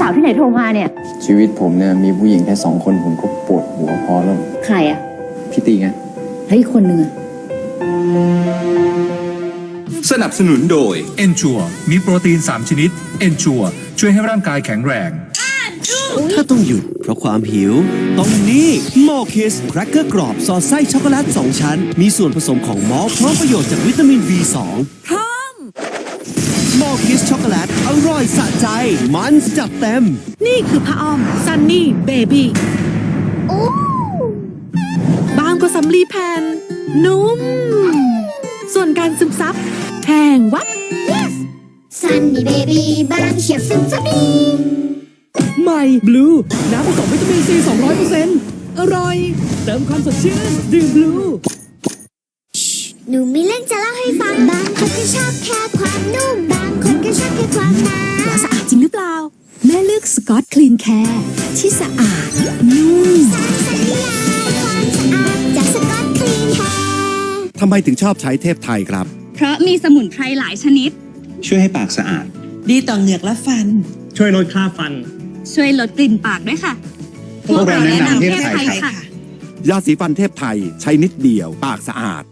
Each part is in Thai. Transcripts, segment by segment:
สาวที่ไหนโทรมาเนี่ย ชีวิตผมเนี่ยมีผู้หญิงแค่สองคนผมก็ปวดหัวพอแล้ว ใครอะ พี่ตีไง แล้วอีกคนนึงอะ สนับสนุนโดย เอนชัวมีโปรตีน 3 ชนิด เอนชัวช่วยให้ร่างกายแข็งแรง ถ้าต้องหยุดเพราะความหิว ต้องนี่โมคิสแครกเกอร์กรอบ สอดไส้ช็อกโกแลต 2 ชั้น มีส่วนผสมของมอลต์พร้อมประโยชน์จากวิตามิน B2 พร้อมโม คิสช็อกโกแลตอร่อยสะใจ มันจัดเต็ม นี่คือผ้าอ้อมซันนี่เบบี้บางกว่าสำลีแผ่น นุ่ม ส่วนการซึมซับแพงวัดซันนี่เบบี้บางเฉียบซึมซับดีใหม่บลูน้ำผสมวิตามินซี 200%อร่อย เติมความสดชื่นดื่มบลูหนูมีเรื่องจะเล่าให้ฟังบางคนก็ชอบแค่ความ สกอตคลีนแคร์ที่สะอาด นุ่มสารสัญญาความสะอาดจากสกอตคลีนแคร์ทำไมถึงชอบใช้เทพไทยครับ เพราะมีสมุนไพรหลายชนิด ช่วยให้ปากสะอาด ดีต่อเหงือกและฟัน ช่วยลดค่าฟัน ช่วยลดกลิ่นปากด้วยค่ะ พวกเราแนะนำเทพไทยครับค่ะ ยาสีฟันเทพไทยใช้นิดเดียวปากสะอาด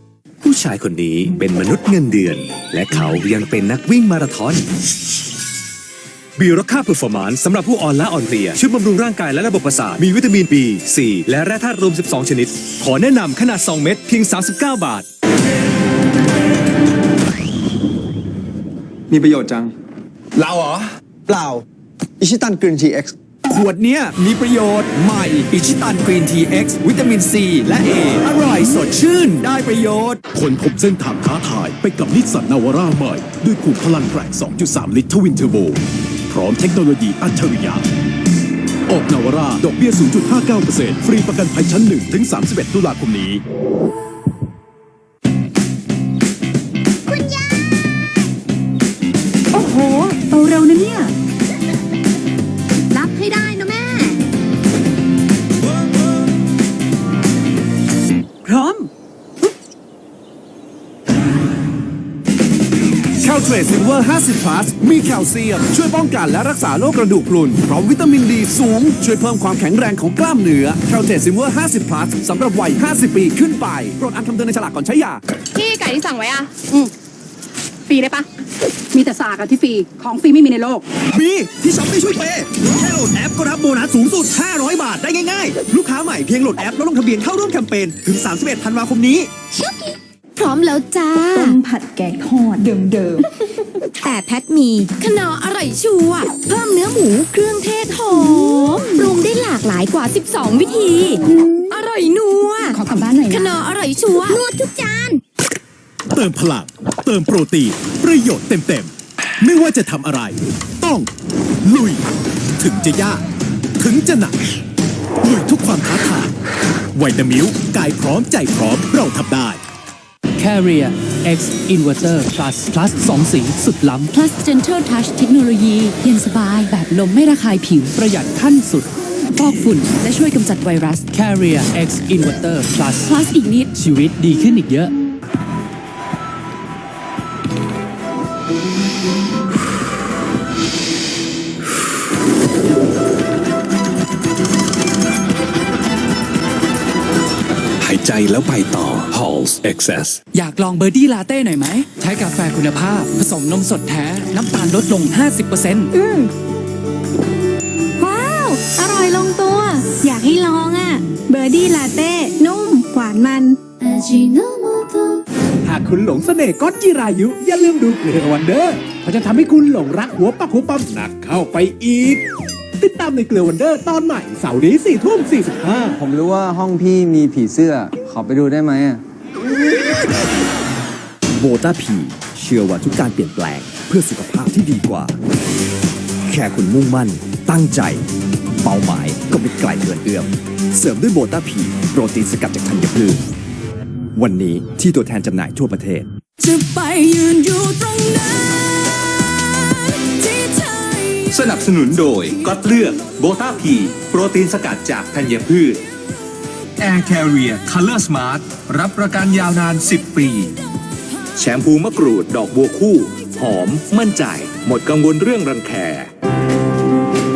ผู้ชายคนนี้เป็นมนุษย์เงินเดือน และเขายังเป็นนักวิ่งมาราธอน บีโรค่าเพอร์ฟอร์มานซ์สำหรับผู้อ่อนล้าอ่อนเพลียช่วยบำรุงร่างกายและระบบประสาท มีวิตามิน B C และแร่ธาตุรวม 12 ชนิด ขอแนะนำขนาด 2 เม็ดเพียง 39 บาท มีประโยชน์จัง เราเหรอ เปล่า อิชิตันกรีนทีเอ็กซ์ขวดเนี้ยมีประโยชน์ใหม่อิชิตันกรีนทีเอ็กซ์วิตามินซีและ A อร่อยสดชื่นได้ประโยชน์ คนพบเส้นทางท้าทายไปกับนิสสันนาวาร่าใหม่ ด้วยขุมพลังแรง2.3 ลิตรทวินเทอร์โบพ ร้อมเทคโนโลยีอัจฉริยะออกนาวราดอกเบี้ย 0.59%ฟรีประกันภัยชั้น 1 ถึง 31 ตุลาคมนี้โอ้โหโตเร็วนะเนี่ย เทรตซิลเวอร์ 50 plus มีแคลเซียม ช่วยป้องกันและรักษาโรคกระดูกพรุน พร้อมวิตามินดีสูง ช่วยเพิ่มความแข็งแรงของกล้ามเนื้อแคลเทรตซิลเวอร์ 50 plus สำหรับวัย 50 ปีขึ้นไปโปรดอ่านคำเตือนในฉลากก่อนใช้ยา พี่ไก่ที่สั่งไว้อะ อืมฟรีได้ปะ มีแต่สากอะที่ฟรี ของฟรีไม่มีในโลก มีที่ช็อปปี้ช่วยเปย์แค่โหลดแอปก็รับโบนัสสูงสุด 500 บาทได้ง่ายๆ ลูกค้าใหม่เพียงโหลดแอปแล้วลงทะเบียนเข้าร่วมแคมเปญถึง 31 ธันวาคมนี้ พร้อมแล้วจ้า ต้มผัดแกงทอดเดิมแต่แพทมีขนออร่อยชัวร์เพิ่มเนื้อหมูเครื่องเทศหอมปรุงได้หลากหลายกว่า 12 วิธี อร่อยนัวๆขอกลับบ้านหน่อยขนะนออร่อยชัวร์นวดทุกจาน เติมพลังเติมโปรตีนประโยชน์เต็มๆ ไม่ว่าจะทำอะไร ต้อง ลุย ถึงจะยาก ถึงจะหนักลุยทุกความท้าทายไวตามิวกายพร้อมใจพร้อมเราทำได้ Carrier X Inverter Plus Plus 2 สีสุดล้ำ plus gentle touch เทคโนโลยีเย็นสบายแบบลมไม่ระคายผิว ประหยัดขั้นสุดฟอกฝุ่น และช่วยกำจัดไวรัส Carrier X Inverter Plus plus อีกนิด ชีวิตดีขึ้นอีกเยอะ ใจแล้วไปต่อ Halls Excess อยากลองเบอร์ดี้ลาเต้หน่อยไหม ใช้กาแฟคุณภาพ ผสมนมสดแท้ น้ำตาลลดลง 50%ว้าว อร่อยลงตัว อยากให้ลองอะ เบอร์ดี้ลาเต้ นุ่ม หวานมัน หากคุณหลงเสน่ห์ก๊อตจิรายุ อย่าลืมดูเกลือวันเดอร์เขาจะทำให้คุณหลงรักหัวปักหัวปั๊มหนักเข้าไปอีก ติดตามในเกลือวันเดอร์ตอนใหม่เสาร์นี้สี่ทุ่มสี่สิบห้าผมรู้ว่าห้องพี่มีผีเสื้อ ขอไปดูได้ไหมอะโบต้าพีเชื่อว่าทุกการเปลี่ยนแปลงเพื่อสุขภาพที่ดีกว่า แค่คุณมุ่งมั่น ตั้งใจ เป้าหมายก็ไม่ไกลเกินเอื้อม เสริมด้วยโบต้าพีโปรตีนสกัดจากธัญพืชวันนี้ที่ตัวแทนจำหน่ายทั่วประเทศ จะไปยืนอยู่ตรงนั้นที่เธอส นับสนุนโดยก็เลือกโบต้าพีโปรตีนสกัดจากธัญพืช Air Carrier Color Smart รับประกันยาวนาน 10 ปี แชมพูมะกรูดดอกบัวคู่ หอมมั่นใจ หมดกังวลเรื่องรังแค